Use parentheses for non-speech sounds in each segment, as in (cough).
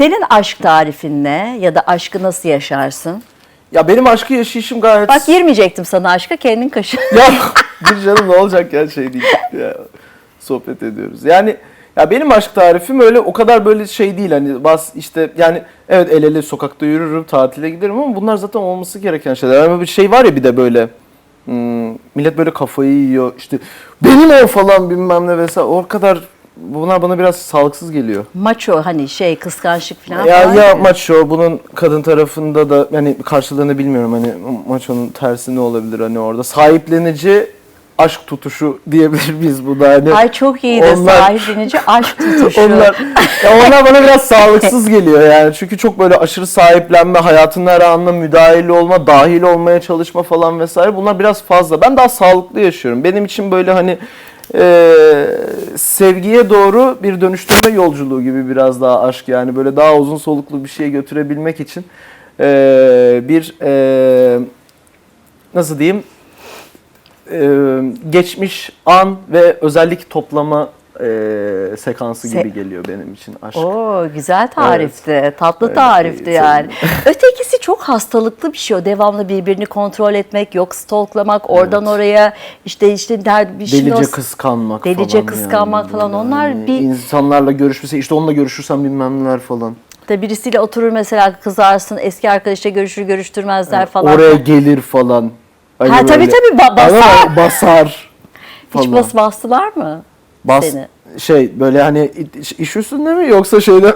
Senin aşk tarifin ne? Ya da aşkı nasıl yaşarsın? Ya benim aşkı yaşayışım gayet... Bak girmeyecektim sana aşka kendin kaşı. (laughs) ya (laughs) bir canım ne olacak ya şey değil. Ya, sohbet ediyoruz. Yani ya benim aşk tarifim öyle o kadar böyle şey değil hani bas işte yani evet el ele sokakta yürürüm tatile giderim ama bunlar zaten olması gereken şeyler. Yani bir şey var ya bir de böyle hmm, millet böyle kafayı yiyor işte benim o falan bilmem ne vesaire o kadar bunlar bana biraz sağlıksız geliyor. Maço hani şey kıskançlık falan. Ya var ya maço bunun kadın tarafında da yani karşılığını bilmiyorum hani maçonun tersi ne olabilir hani orada sahiplenici aşk tutuşu diyebilir miyiz bu da hani. Ay çok iyi de Onlar- sahiplenici aşk tutuşu. Onlar, ya onlar bana biraz sağlıksız (laughs) geliyor yani. Çünkü çok böyle aşırı sahiplenme, hayatın her anına müdahil olma, dahil olmaya çalışma falan vesaire. Bunlar biraz fazla. Ben daha sağlıklı yaşıyorum. Benim için böyle hani e, sevgiye doğru bir dönüştürme yolculuğu gibi biraz daha aşk yani. Böyle daha uzun soluklu bir şeye götürebilmek için e, bir e, nasıl diyeyim e, geçmiş an ve özellik toplama e, sekansı Se- gibi geliyor benim için aşk. Oo güzel tarifti. Tatlı Öyle tarifti yani. Ötekisi çok hastalıklı bir şey o. Devamlı birbirini kontrol etmek, yok stalklamak, oradan oraya işte işte der bir şey Delice kıskanmak Delice falan. kıskanmak yani. falan. Onlar hani bir- insanlarla görüşmesi işte onunla görüşürsen bilmem neler falan. Da birisiyle oturur mesela kızarsın, eski arkadaşla görüşür görüştürmezler falan. Oraya gelir falan. Hani Ha, tabii tabii, ba- basar. Basar. (laughs) Hiç bas bastılar mı? Bas seni? şey böyle hani iş, üstünde mi yoksa şeyde (laughs)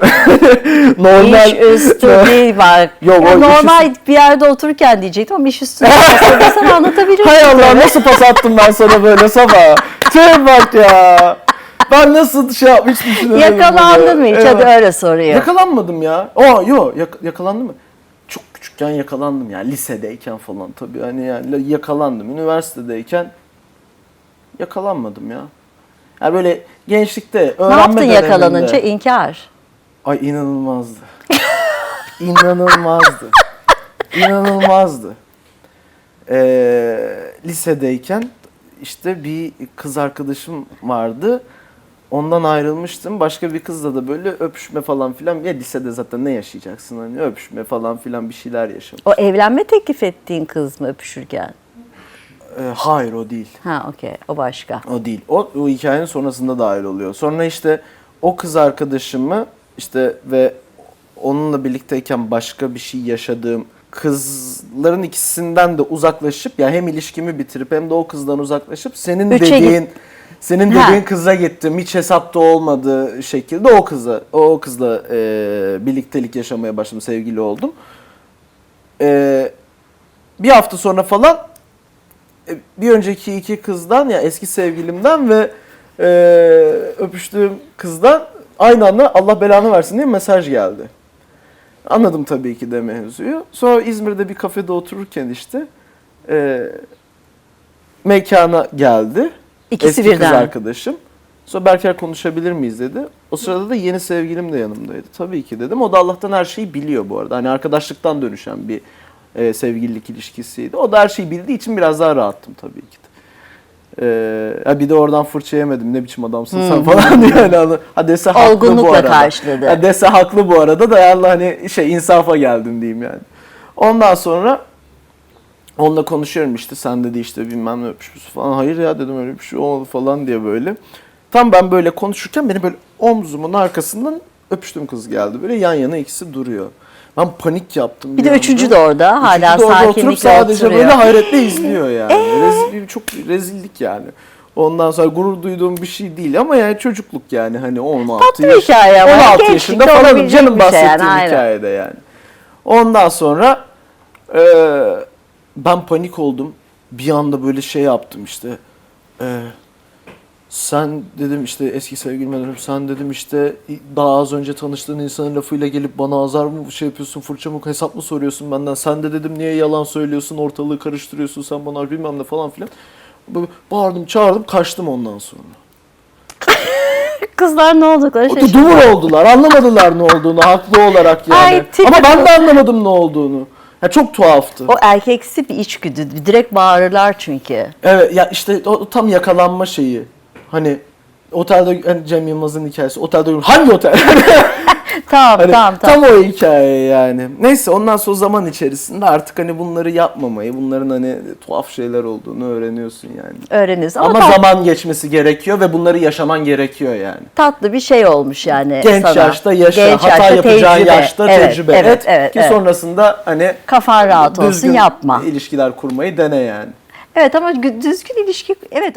normal İş üstü (laughs) değil bak. Yok, Ya o iş normal bir yerde otururken diyecektim ama iş üstü (laughs) aslında sana anlatabilirim. Hay Allah nasıl pas attım ben sana böyle sabah. Tüh bak ya. Ben nasıl şey yapmış düşünemedim. Yakalandın mı hiç? Evet. Hadi öyle soruyor. Yakalanmadım ya. Aa yok yak- yakalandım mı? Çok küçükken yakalandım ya. Lisedeyken falan tabii hani yani yakalandım. Üniversitedeyken yakalanmadım ya. Yani böyle gençlikte öğrenme ne yaptın döneminde- yakalanınca? İnkar. Ay inanılmazdı. (laughs) inanılmazdı. İnanılmazdı. Ee, lisedeyken işte bir kız arkadaşım vardı. Ondan ayrılmıştım. Başka bir kızla da böyle öpüşme falan filan. Ya lisede zaten ne yaşayacaksın hani öpüşme falan filan bir şeyler yaşamış. O evlenme teklif ettiğin kız mı öpüşürken? Ee, hayır o değil. Ha okey o başka. O değil. O, o hikayenin sonrasında dahil oluyor. Sonra işte o kız arkadaşımı işte ve onunla birlikteyken başka bir şey yaşadığım kızların ikisinden de uzaklaşıp yani hem ilişkimi bitirip hem de o kızdan uzaklaşıp senin Üçe dediğin senin Ha. dediğin kıza gittim. Hiç hesapta olmadığı şekilde o kıza o kızla e, birliktelik yaşamaya başladım. Sevgili oldum. E, bir hafta sonra falan e, bir önceki iki kızdan ya eski sevgilimden ve e, öpüştüğüm kızdan aynı anda Allah belanı versin diye mesaj geldi. Anladım tabii ki de mevzuyu. Sonra İzmir'de bir kafede otururken işte e, mekana geldi. İkisi eski birden. kız arkadaşım. Sonra Berker konuşabilir miyiz dedi. O sırada da yeni sevgilim de yanımdaydı. Tabii ki dedim. O da Allah'tan her şeyi biliyor bu arada. Hani arkadaşlıktan dönüşen bir e, sevgililik ilişkisiydi. O da her şeyi bildiği için biraz daha rahattım tabii ki de. Ee, bir de oradan fırça yemedim ne biçim adamsın sen falan diye yani ha dese haklı bu Olgunlukla arada. karşıladı. Ha dese haklı bu arada da yani hani şey insafa geldim diyeyim yani. Ondan sonra onunla konuşuyorum işte sen dedi işte bilmem ne öpüşmüş falan. Hayır ya dedim öyle bir şey olmadı falan diye böyle. Tam ben böyle konuşurken beni böyle omzumun arkasından öpüştüğüm kız geldi. Böyle yan yana ikisi duruyor. Ben panik yaptım. Bir de anda. üçüncü de orada hala Üçüncü de orada oturup sakinlikle sadece oturuyor. böyle hayretle izliyor yani. Rezil, çok rezillik yani. Ondan sonra gurur duyduğum bir şey değil ama yani çocukluk yani hani 16 Tatlı bir yaş, hikaye ama 16 gençlikte yaşında falan canım bir şey bahsettiğim yani, aynen. hikayede yani. Ondan sonra e, ben panik oldum. Bir anda böyle şey yaptım işte. E, sen dedim işte eski sevgilime dönüp sen dedim işte daha az önce tanıştığın insanın lafıyla gelip bana azar mı şey yapıyorsun fırça mı hesap mı soruyorsun benden sen de dedim niye yalan söylüyorsun ortalığı karıştırıyorsun sen bana bilmem ne falan filan. Böyle Bağırdım çağırdım kaçtım ondan sonra. (laughs) Kızlar ne oldukları şaşırdı. dumur oldular anlamadılar ne olduğunu haklı olarak yani. Ay, Ama ben de anlamadım ne olduğunu. Ya çok tuhaftı. O erkeksi bir içgüdü. Direkt bağırırlar çünkü. Evet ya işte o tam yakalanma şeyi. Hani otelde hani Cem Yılmaz'ın hikayesi. Otelde hangi otel? (laughs) tamam Hani tamam tamam. Tam o hikaye yani. Neyse ondan sonra zaman içerisinde artık hani bunları yapmamayı, bunların hani tuhaf şeyler olduğunu öğreniyorsun yani. Öğreniriz. Ama, Ama, tat- zaman geçmesi gerekiyor ve bunları yaşaman gerekiyor yani. tatlı bir şey olmuş yani Genç sana. yaşta yaşa, Genç hata yaşta yapacağın tecrübe. yaşta Evet, tecrübe Evet, et. evet, Ki evet. sonrasında hani Kafan rahat olsun yapma. ilişkiler kurmayı dene yani. Evet ama gü- düzgün ilişki evet